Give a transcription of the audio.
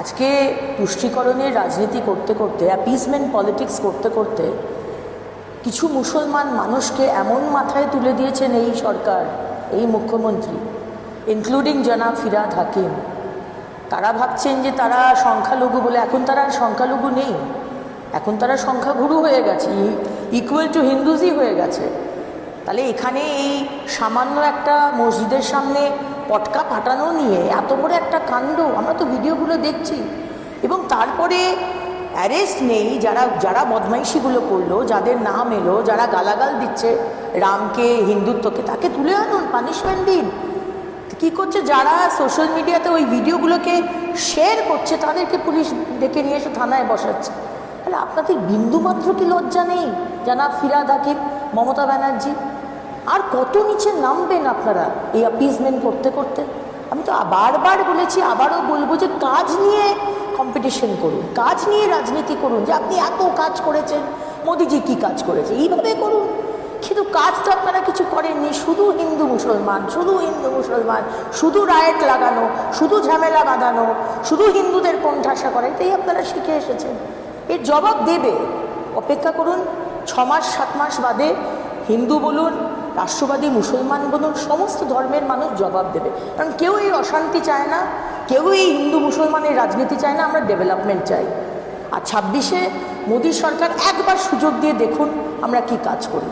আজকে তুষ্টিকরণের রাজনীতি করতে করতে অ্যাপিসমেন্ট পলিটিক্স করতে করতে কিছু মুসলমান মানুষকে এমন মাথায় তুলে দিয়েছেন এই সরকার, এই মুখ্যমন্ত্রী ইনক্লুডিং জনাব ফিরাদ হাকিম। তারা ভাবছেন যে তারা সংখ্যালঘু বলে, এখন তারা আর সংখ্যালঘু নেই। এখন তারা সংখ্যাগুরু হয়ে গেছে ইকুয়াল টু হিন্দুজই হয়ে গেছে। তাহলে এখানে এই সামান্য একটা মসজিদের সামনে পটকা ফাটানো নিয়ে এত বড় একটা কাণ্ড, আমরা তো ভিডিওগুলো দেখছি। এবং তারপরে অ্যারেস্ট নেই যারা যারা বদমাইশিগুলো করল, যাদের নাম এলো, যারা গালাগাল দিচ্ছে, রামকে, হিন্দুত্বকে, তাকে তুলে আনুন পানিশমেন্ট দিন। কী করছে যারা সোশ্যাল মিডিয়াতে ওই ভিডিওগুলোকে শেয়ার করছে, তাদেরকে পুলিশ ডেকে নিয়ে এসে থানায় বসাচ্ছে। তাহলে আপনাদের বিন্দুমাত্র কি লজ্জা নেই? জানাব ফিরাদ হাকিম, মমতা ব্যানার্জি আর কত নিচে নামবেন আপনারা এই অ্যাপিজমেন্ট করতে করতে? আমি তো বারবার বলেছি, আবারও বলব যে কাজ নিয়ে কম্পিটিশন করুন, কাজ নিয়ে রাজনীতি করুন, যে আপনি এত কাজ করেছেন, মোদিজি কি কাজ করেছে, এইভাবে করুন। কিন্তু কাজ তো আপনারা কিছু করেননি, শুধু হিন্দু মুসলমান, শুধু হিন্দু মুসলমান, শুধু রায়েট লাগানো, শুধু ঝামেলা বাঁধানো, শুধু হিন্দুদের কোণঠাসা করে, এটাই আপনারা শিখে এসেছেন। এর জবাব দেবে। অপেক্ষা করুন ছ মাস সাত মাস বাদে হিন্দু বলুন রাষ্ট্রবাদী মুসলমান বলুন সমস্ত ধর্মের মানুষ জবাব দেবে। কারণ কেউ এই অশান্তি চায় না, কেউ এই হিন্দু মুসলমানের রাজনীতি চায় না, আমরা ডেভেলপমেন্ট চাই। আর ছাব্বিশে মোদী সরকার একবার সুযোগ দিয়ে দেখুন আমরা কি কাজ করি।